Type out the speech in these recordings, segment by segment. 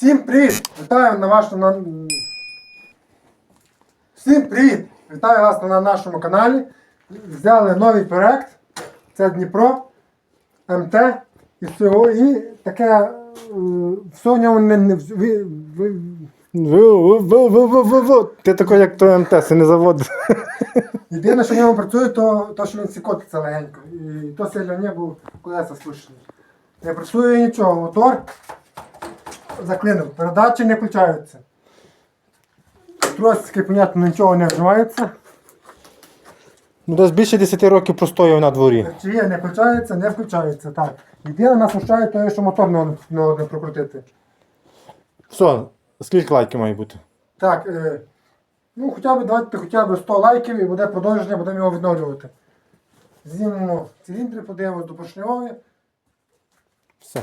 Всім привіт! Вітаю на вашому на... Всім привіт! Вітаю вас на нашому каналі. Взяли новий проект. Це Дніпро, МТ і всього. І таке е, все в ньому не, Ти такий, як то МТС, не заводив. Єдине, що в ньому працює, то, то що він сікотиться легенько. І то сильно не був колеса слушні. Не працює нічого, мотор заклинив. Передачі не включаються. Тросики, понятно, нічого не вживається. Ну, десь більше 10 років простояв на дворі. Чи є, не включається, не включається. Так. Єдине нас смущає, то, що мотор не, не, не прокрутити. Все, скільки лайків має бути? Так, е, ну хоча б давайте хоча б 100 лайків і буде продовження, будемо його відновлювати. Знімемо циліндри, подивимось до поршньової. Все.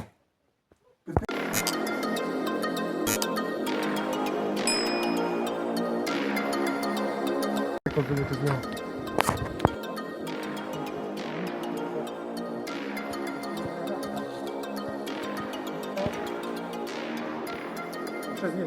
Подивити з нього. Сейчас є,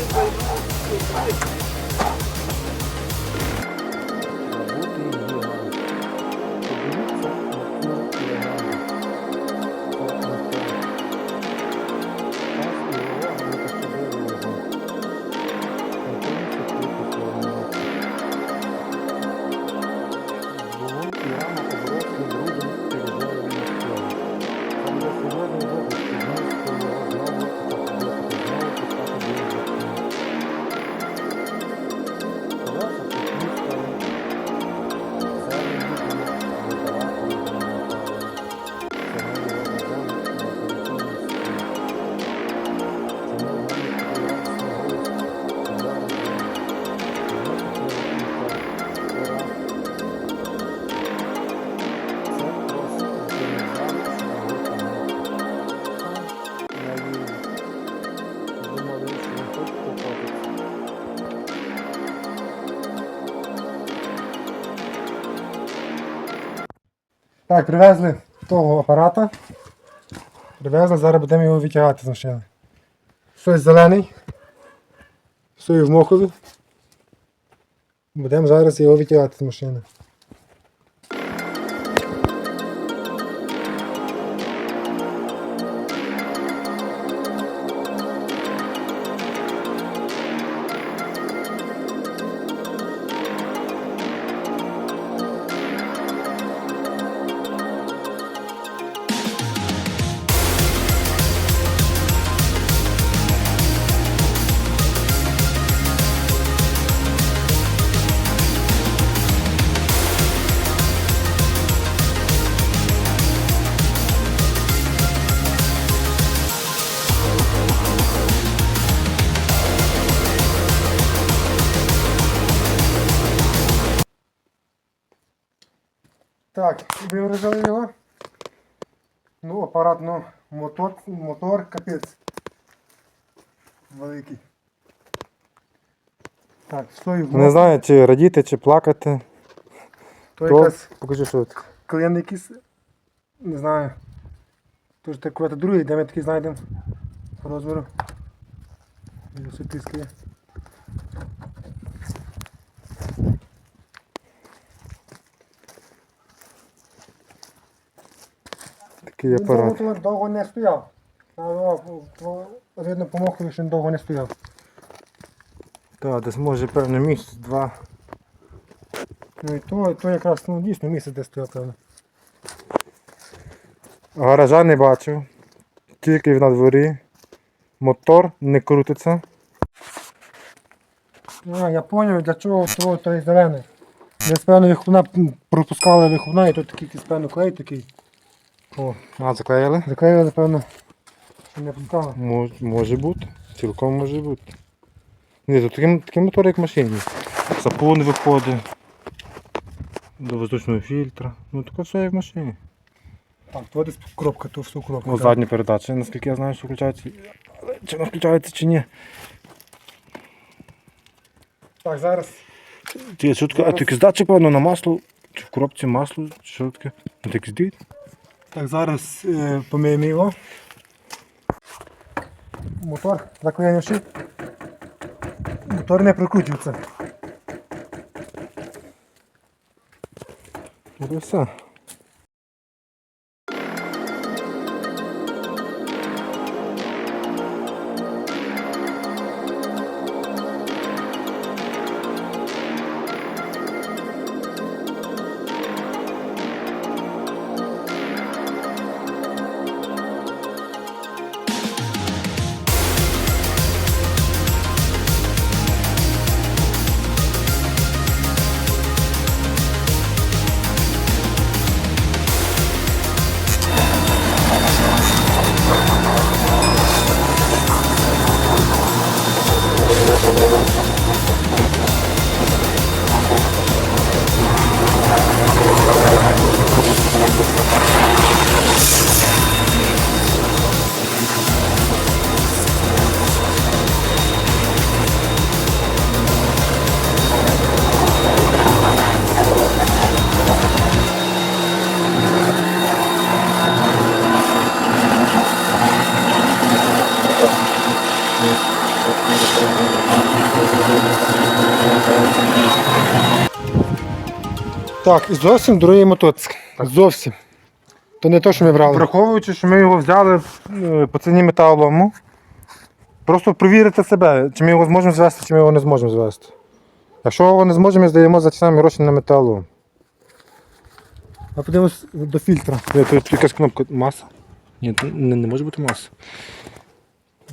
близько, Так, привезли того апарата. Привезли, зараз будемо його витягати з машини. Щось зелений. Все в мохові. Будемо зараз його витягати з машини. Так, виворожили його. Ну, апарат, ну, мотор, мотор, капець. Великий. Так, в Не знаю, чи радіти, чи плакати. То То якась покажи, що тут. клин якийсь, не знаю. Тож так кувати другий, де ми такий знайдемо по розміру. Велосипедський. Такий апарат. довго, довго не стояв. Видно, по що він довго не стояв. Так, десь може певно місяць, два. Ну і то, і то якраз ну, дійсно місце, де стояв, певно. Гаража не бачив. Тільки на дворі. Мотор не крутиться. А, я зрозумів, для чого той зелений. Десь певно виховна пропускали виховна і тут такий певно клей такий. О, а, заклеїли. Заклеїли, певно. Чи не пускала? Мож, може бути. Цілком може бути. Ні, тут такий, такий мотор, як в машині. Сапун виходить. До воздушного фільтра. Ну таке все як в машині. Так, то десь коробка, то все коробка. О, задня передача, наскільки я знаю, що включається. Чи вона включається чи ні. Так, зараз Ти, що таке? А ти датчик, певно, на масло? Чи в коробці масло? Чи Що таке? Ну, так здійт? Так, зараз е, помиємо його. Мотор заклинивши. Мотор не прикручується. От і все. Так, і зовсім другий мотоцикл. Зовсім. То не то, що ми брали. Враховуючи, що ми його взяли е, по ціні металолому, просто перевірити себе, чи ми його зможемо звести, чи ми його не зможемо звести. Якщо його не зможемо, ми здаємо за ті самі гроші на металолом. А подивимось до фільтра. Тут якась кнопка маса. Ні, не, не може бути маса.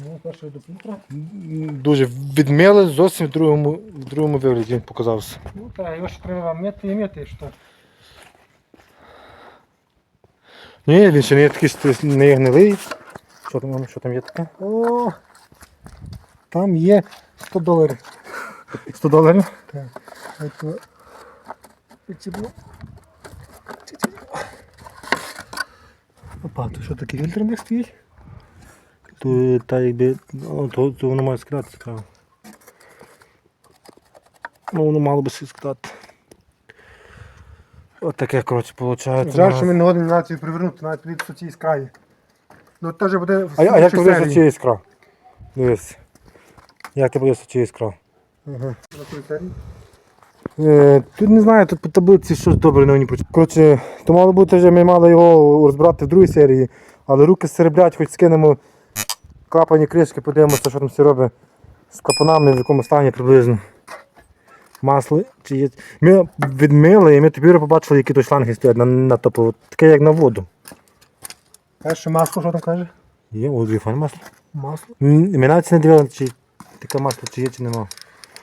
Ну, перший до фільтра. Дуже відмили зовсім в другому, в другому вигляді він показався. Ну так, його ще треба мити і мити, що. Ні, він ще не є такий що не є гнилий. Що там, що там є таке? О, там є 100 доларів. 100 доларів? Так. Опа, то що такий фільтр не стоїть? То, та якби, ну, то, то воно має скидатися треба. Ну, воно мало би скидати. От таке, коротше, виходить. Жаль, що ми не навіть її привернути, навіть від суті з. Ну теж буде в А, я- а як ти слідчій серії. сочі іскра? Дивись. Як ти будеш сочі іскра? Ага. На той серії. Е, тут не знаю, тут по таблиці щось добре не прочитав. Коротше, то мало бути вже ми мали його розбирати в другій серії, але руки сереблять, хоч скинемо клапані кришки, подивимося, що там все робить з клапанами, в якому стані приблизно. Масло чи є. Ми відмили і ми тепер побачили, які то шланги стоять на, на топливо. Таке як на воду. Перше масло, що там каже? Є, о, дві масло. Масло. М, Ми навіть не дивилися, чи таке масло чи є, чи нема.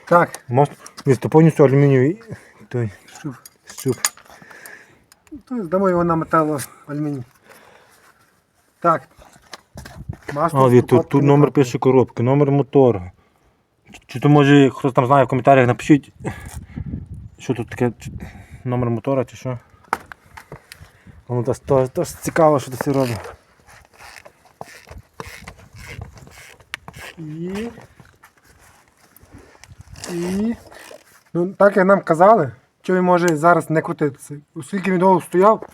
Так. Масло. Місто повністю алюмінієвий. Той Щуп. щуп. То здамо його на метало алюміній. Так. А, від, тут, тут номер пише коробки, номер мотора. Чи, то може хтось там знає в коментарях, напишіть, що тут таке, чи, номер мотора чи що. Воно теж, теж, теж цікаво, що це робить. І... І... Ну, так як нам казали, що він може зараз не крутитися. Оскільки він довго стояв,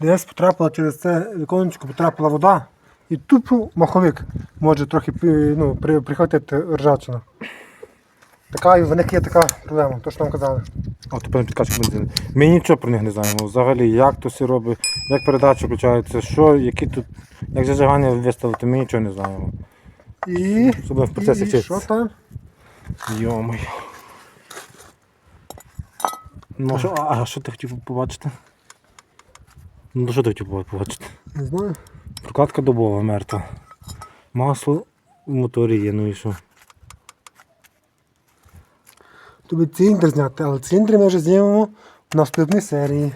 десь потрапила через це віконечко потрапила вода, і тупо маховик може трохи пи- ну, при, прихватити ржавчину. Така і виникає така проблема, то що нам казали. А тепер підкачка бензину. Ми нічого про них не знаємо. Взагалі, як то все робить, як передача включається, що, які тут, як зажигання виставити, ми нічого не знаємо. І, Особливо в процесі і що там? Йомай. Ну, що, а, а що ти хотів побачити? Ну, що ти хотів побачити? Не знаю. Прокладка добова мертва. Масло в моторі є, ну і що? Тобі циліндр зняти, але циліндри ми вже знімемо в наступній серії.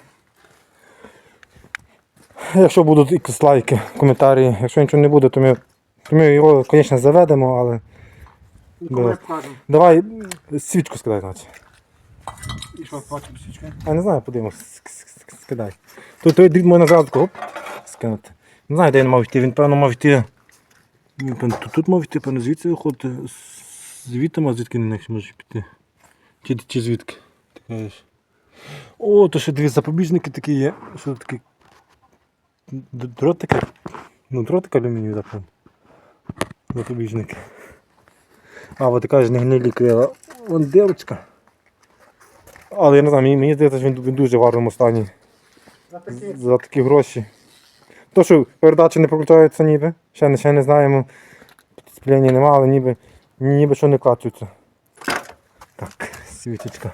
Якщо будуть якісь лайки, коментарі, якщо нічого не буде, то ми Ми його, звісно, заведемо, але. Коли Да. покажемо. Давай свічку скидай, наче. І що, бачимо свічки? А не знаю, подивимось. Ск- ск- ск- Скидай. Тут той дріт можна зразу скинути. Не знаю, де він мав йти. Він, певно, мав йти. Він, певно, тут, тут мав йти, певно, звідси виходити. Звідти, а звідки не може піти. Чи, чи звідки? Ти кажеш. О, то ще дві запобіжники такі є. Що такі. Дротики. Ну, дротик алюмінієвий, запевно. Запобіжники. А, от така ж не гнилі крила. Вон дирочка. Але я не знаю, мені, мені здається, що він, він дуже в гарному стані За такі. за такі гроші. То, що передачі не прокручуються ніби, ще не, ще не знаємо. Спляння нема, але ніби, ніби що не клацюються. Так, світочка.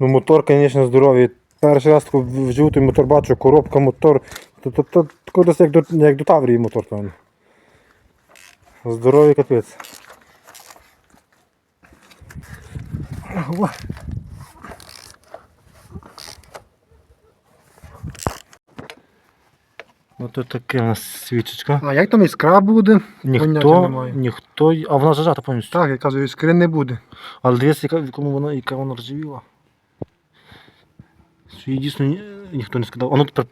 Ну, мотор, звісно, здоровий. Перший раз вжив той мотор бачу, коробка, мотор. То, то, як до, як до Таврії мотор, певно. Здоровий капець. О. Ото таке у нас свічечка. А як там іскра буде? Ніхто, немає. ніхто, а вона зажата повністю. Так, я кажу, іскри не буде. Але дивись, яка, в якому вона, яка вона ржавіла. Що її дійсно ні- ніхто не сказав. А ну тепер